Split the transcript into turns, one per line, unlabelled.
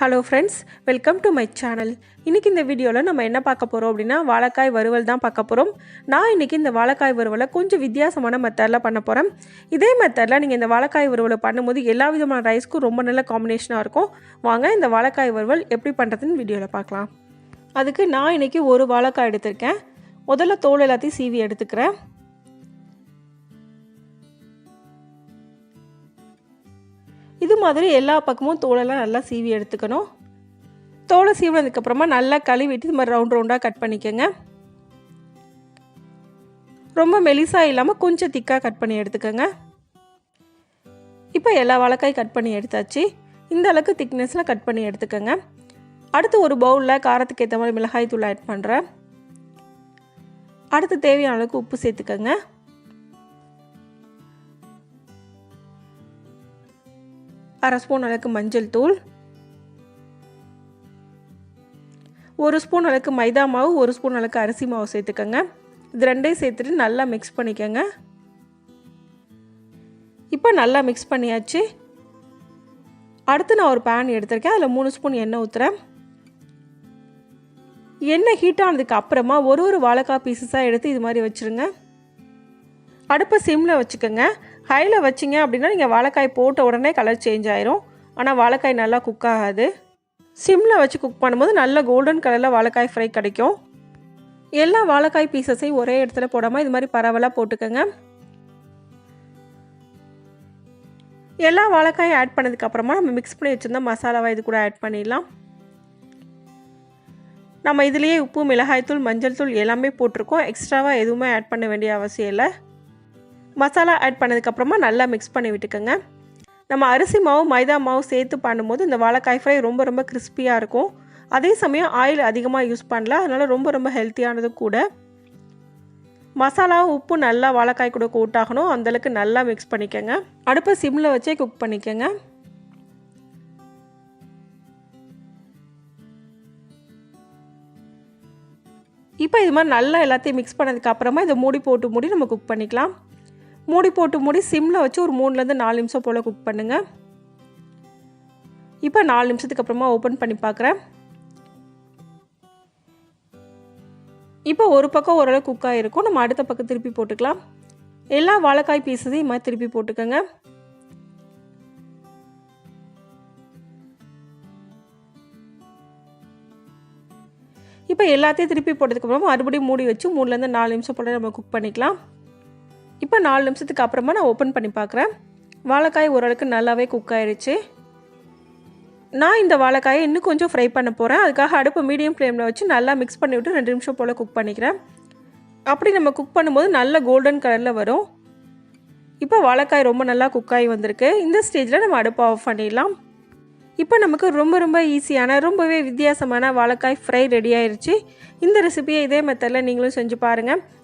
Hello friends welcome to my channel இன்றைக்கி இந்த வீடியோவில் நம்ம என்ன பார்க்க போகிறோம் அப்படின்னா வாழைக்காய் வறுவல் தான் பார்க்க போகிறோம் நான் இன்றைக்கி இந்த வாழைக்காய் வறுவலை கொஞ்சம் வித்தியாசமான மெத்தடில் பண்ண போகிறேன் இதே மெத்தடில் நீங்கள் இந்த வாழைக்காய் வறுவலை பண்ணும்போது எல்லா விதமான ரைஸ்க்கும் ரொம்ப நல்ல காம்பினேஷனாக இருக்கும். வாங்க இந்த வாழைக்காய் வறுவல் எப்படி பண்ணுறதுன்னு வீடியோவில் பார்க்கலாம். அதுக்கு நான் இன்றைக்கி ஒரு வாழைக்காய் எடுத்திருக்கேன். முதல்ல தோல் எல்லாத்தையும் சீவி எடுத்துக்கிறேன். இது மாதிரி எல்லா பக்கமும் தோலெல்லாம் நல்லா சீவி எடுத்துக்கணும். தோலை சீவினதுக்கப்புறமா நல்லா கழுவிட்டு இது மாதிரி ரவுண்ட் ரவுண்டாக கட் பண்ணிக்கோங்க. ரொம்ப மெலிசாக இல்லாமல் கொஞ்சம் திக்காக கட் பண்ணி எடுத்துக்கோங்க. இப்போ எல்லா வாழைக்காய் கட் பண்ணி எடுத்தாச்சு. இந்த அளவுக்கு திக்னஸில் கட் பண்ணி எடுத்துக்கோங்க. அடுத்து ஒரு பவுலில் காரத்துக்கு ஏற்ற மாதிரி மிளகாய் தூள் ஆட் பண்ணுறேன் அடுத்து தேவையான அளவுக்கு உப்பு சேர்த்துக்கோங்க. அரை ஸ்பூன் அளவுக்கு மஞ்சள் தூள் ஒரு ஸ்பூன் அளவுக்கு மைதா மாவு ஒரு ஸ்பூன் அளவுக்கு அரிசி மாவு சேர்த்துக்கோங்க. இது ரெண்டையும் சேர்த்துட்டு நல்லா மிக்ஸ் பண்ணிக்கோங்க. இப்போ நல்லா மிக்ஸ் பண்ணியாச்சு. அடுத்து நான் ஒரு பேன் எடுத்திருக்கேன். அதில் மூணு ஸ்பூன் எண்ணெய் ஊற்றுறேன் எண்ணெய் ஹீட் ஆனதுக்கு அப்புறமா ஒரு ஒரு வாழைக்காய் பீசஸாக எடுத்து இது மாதிரி வச்சுருங்க. அடுப்பை சிம்மில் வச்சுக்கோங்க. ஹையில் வச்சிங்க அப்படின்னா நீங்கள் வாழைக்காய் போட்ட உடனே கலர் சேஞ்ச் ஆயிரும். ஆனால் வாழைக்காய் நல்லா குக் ஆகாது. சிம்மில் வச்சு குக் பண்ணும்போது நல்ல கோல்டன் கலரில் வாழைக்காய் ஃப்ரை கிடைக்கும். எல்லா வாழைக்காய் பீசஸையும் ஒரே இடத்துல போடாமல் இது மாதிரி பரவலாக போட்டுக்கோங்க. எல்லா வாழைக்காயும் ஆட் பண்ணதுக்கப்புறமா நம்ம மிக்ஸ் பண்ணி வச்சுருந்தா மசாலாவை இது கூட ஆட் பண்ணிடலாம். நம்ம இதுலேயே உப்பு மிளகாய்த்தூள் மஞ்சள் தூள் எல்லாமே போட்டிருக்கோம். எக்ஸ்ட்ராவாக எதுவுமே ஆட் பண்ண வேண்டிய அவசியம் இல்லை. மசாலா ஆட் பண்ணதுக்கப்புறமா நல்லா மிக்ஸ் பண்ணி விட்டுக்கோங்க. நம்ம அரிசி மாவு மைதா மாவு சேர்த்து பண்ணும்போது இந்த வாழைக்காய் ஃப்ரை ரொம்ப ரொம்ப கிறிஸ்பியாக இருக்கும். அதே சமயம் ஆயில் அதிகமாக யூஸ் பண்ணல அதனால் ரொம்ப ரொம்ப ஹெல்த்தியானது கூட. மசாலா உப்பு நல்லா வாழைக்காய் கூட கூட்டாகணும் அந்தளவுக்கு நல்லா மிக்ஸ் பண்ணிக்கோங்க. அடுப்பை சிம்மில் வச்சே குக் பண்ணிக்கோங்க. இப்போ இது மாதிரி நல்லா எல்லாத்தையும் மிக்ஸ் பண்ணதுக்கப்புறமா இதை மூடி போட்டு மூடி நம்ம குக் பண்ணிக்கலாம். மூடி போட்டு மூடி சிம்மில் வச்சு ஒரு மூணுலேருந்து நாலு நிமிஷம் போல் குக் பண்ணுங்கள் இப்போ நாலு நிமிஷத்துக்கு அப்புறமா ஓப்பன் பண்ணி பார்க்குறேன் இப்போ ஒரு பக்கம் ஓரளவு குக் ஆகிருக்கும் நம்ம அடுத்த பக்கம் திருப்பி போட்டுக்கலாம். எல்லா வாழைக்காய் பீஸையும் இது மாதிரி திருப்பி போட்டுக்கோங்க. இப்போ எல்லாத்தையும் திருப்பி போட்டதுக்கப்புறமா மறுபடியும் மூடி வச்சு மூணுலேருந்து நாலு நிமிஷம் போல் நம்ம குக் பண்ணிக்கலாம். இப்போ நாலு நிமிஷத்துக்கு அப்புறமா நான் ஓப்பன் பண்ணி பார்க்குறேன். வாழைக்காய் ஓரளவுக்கு நல்லாவே குக் ஆயிடுச்சு நான் இந்த வாழைக்காயை இன்னும் கொஞ்சம் ஃப்ரை பண்ண போகிறேன் அதுக்காக அடுப்பு மீடியம் ஃப்ளேமில் வச்சு நல்லா மிக்ஸ் பண்ணி விட்டு ரெண்டு நிமிஷம் போல் குக் பண்ணிக்கிறேன். அப்படி நம்ம குக் பண்ணும்போது நல்ல கோல்டன் கலரில் வரும். இப்போ வாழைக்காய் ரொம்ப நல்லா குக் ஆகி வந்திருக்கு. இந்த ஸ்டேஜில் நம்ம அடுப்பை ஆஃப் பண்ணிடலாம். இப்போ நமக்கு ரொம்ப ரொம்ப ஈஸியான ரொம்பவே வித்தியாசமான வாழைக்காய் ஃப்ரை ரெடி ஆயிடுச்சு இந்த ரெசிபியை இதே மெத்தடில் நீங்களும் செஞ்சு பாருங்கள்